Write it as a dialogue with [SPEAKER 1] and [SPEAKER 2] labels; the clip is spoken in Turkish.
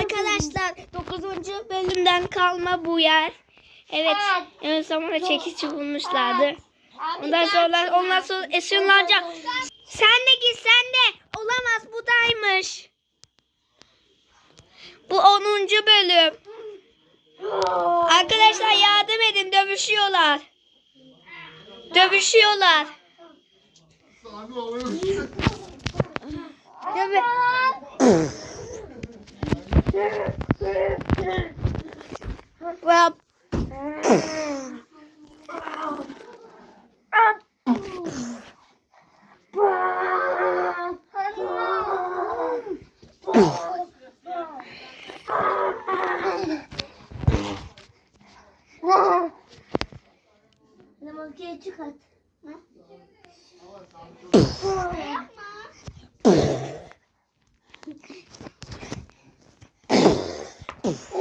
[SPEAKER 1] Arkadaşlar 9. bölümden kalma bu yer. Evet. En sonra çekici bulmuşlardı. Ondan sonra ondan sonra ışınlanacak. Sen de git sen de. Olamaz budaymış. Bu 10. bölüm. Arkadaşlar yardım edin dövüşüyorlar. Dövüşüyorlar. Dövü Well.
[SPEAKER 2] Makiye çıkart. Oh.